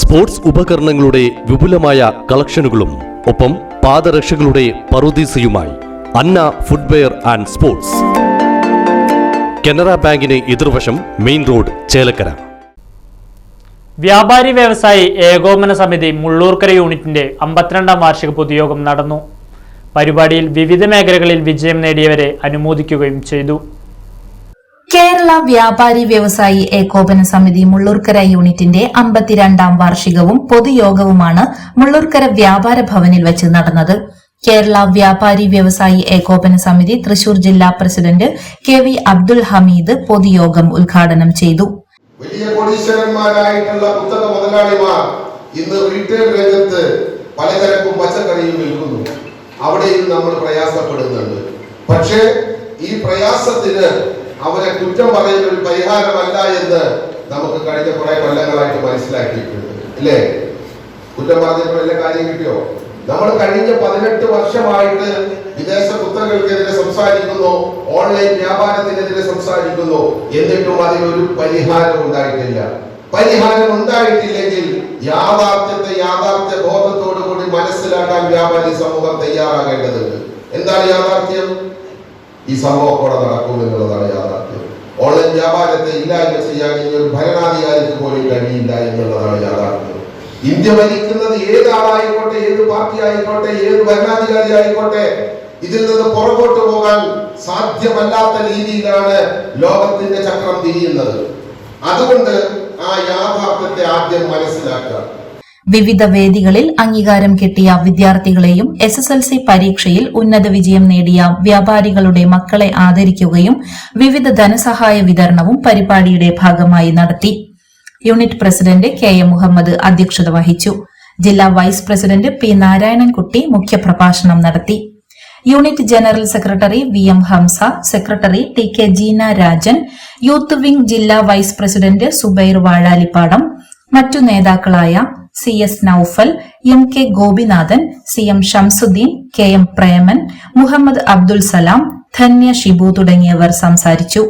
Sports ഉപകരണങ്ങളുടെ വിപുലമായ കളക്ഷനുകളും ഒപ്പം പാദരക്ഷകളുടെ പറുദീസയുമായി Anna footwear and sports. Canara ബാങ്കിന് എതിർവശം മെയിൻ റോഡ് ചേലക്കര. വ്യാപാരി വ്യവസായി ഏകോപന സമിതി മുള്ളൂർക്കര യൂണിറ്റിന്റെ അമ്പത്തിരണ്ടാം വാർഷിക പൊതുയോഗം നടന്നു. പരിപാടിയിൽ വിവിധ മേഖലകളിൽ വിജയം നേടിയവരെ അനുമോദിക്കുകയും ചെയ്തു. കേരള വ്യാപാരി വ്യവസായി ഏകോപന സമിതി മുള്ളൂർക്കര യൂണിറ്റിന്റെ അമ്പത്തിരണ്ടാം വാർഷികവും പൊതുയോഗവുമാണ് മുള്ളൂർക്കര വ്യാപാര ഭവനിൽ വെച്ച് നടന്നത്. കേരള വ്യാപാരി വ്യവസായി ഏകോപന സമിതി തൃശൂർ ജില്ലാ president K V Abdul Hameed പൊതുയോഗം ഉദ്ഘാടനം ചെയ്തു. വലിയ കോടീശ്വരന്മാരായിട്ടുള്ള ഇന്ന് നമ്മൾ പ്രയാസപ്പെടുന്നുണ്ട്. പക്ഷേ ഈ പ്രയാസത്തിന് അവരെ കുറ്റം പറയുന്ന ഒരു പരിഹാരമല്ല എന്ന് നമുക്ക് കഴിഞ്ഞ കുറെ കൊല്ലങ്ങളായിട്ട് മനസ്സിലാക്കിയിട്ടുണ്ട്. അല്ലേ കുറ്റം പറഞ്ഞപ്പോൾ എല്ലാ കാര്യം കിട്ടിയോ? നമ്മൾ കഴിഞ്ഞ പതിനെട്ട് വർഷമായിട്ട് വിദേശ കുത്തകൾക്കെതിരെ സംസാരിക്കുന്നു ഓൺലൈൻ വ്യാപാരത്തിനെതിരെ സംസാരിക്കുന്നു. എന്നിട്ടും അതിനൊരു പരിഹാരം ഉണ്ടായിട്ടില്ല. പരിഹാരം ഉണ്ടായിട്ടില്ലെങ്കിൽ യാഥാർത്ഥ്യത്തെ യാഥാർത്ഥ്യ ബോധത്തോടു കൂടി മനസ്സിലാക്കാൻ വ്യാപാരി സമൂഹം തയ്യാറാകേണ്ടതുണ്ട്. എന്താണ് യാഥാർത്ഥ്യം? ഈ സംഭവം കൂടെ നടക്കും എന്നുള്ളതാണ് കഴിയില്ല എന്നുള്ളതാണ് യാഥാർത്ഥ്യം. ഇന്ത്യ ഭരിക്കുന്നത് ഏത് ആളായിക്കോട്ടെ ഏത് പാർട്ടി ആയിക്കോട്ടെ ഏത് ഭരണാധികാരി ആയിക്കോട്ടെ ഇതിൽ നിന്ന് പുറകോട്ട് പോകാൻ സാധ്യമല്ലാത്ത രീതിയിലാണ് ലോകത്തിന്റെ ചക്രം തിരിയുന്നത്. അതുകൊണ്ട് ആ യാഥാർത്ഥ്യത്തെ ആദ്യം മനസ്സിലാക്കുക. വിവിധ വേദികളിൽ അംഗീകാരം കിട്ടിയ വിദ്യാർത്ഥികളെയും എസ് എസ് എൽ സി പരീക്ഷയിൽ ഉന്നത വിജയം നേടിയ വ്യാപാരികളുടെ മക്കളെ ആദരിക്കുകയും വിവിധ ധനസഹായ വിതരണവും പരിപാടിയുടെ ഭാഗമായി നടത്തി. Unit president K M Muhammad അധ്യക്ഷത വഹിച്ചു. ജില്ലാ വൈസ് പ്രസിഡന്റ് പി നാരായണൻകുട്ടി മുഖ്യപ്രഭാഷണം നടത്തി. Unit general secretary V M Hamza secretary T K Jeena Rajan youth wing ജില്ലാ വൈസ് പ്രസിഡന്റ് സുബൈർ വാഴാലിപ്പാടം മറ്റു നേതാക്കളായ C S Noufal M K Gopinathan C M Shamsuddin K M Preman Muhammad Abdul Salam Dhanya Shibu തുടങ്ങിയവർ സംസാരിച്ചു.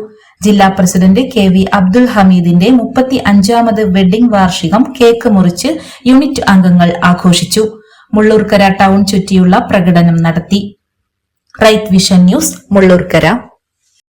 ജില്ലാ president K V Abdul ഹമീദിന്റെ മുപ്പത്തി അഞ്ചാമത് wedding വാർഷികം കേക്ക് മുറിച്ച് യൂണിറ്റ് അംഗങ്ങൾ ആഘോഷിച്ചു. മുള്ളൂർക്കര ടൗൺ ചുറ്റിയുള്ള പ്രകടനം നടത്തി. Right Vision News Mullurkara.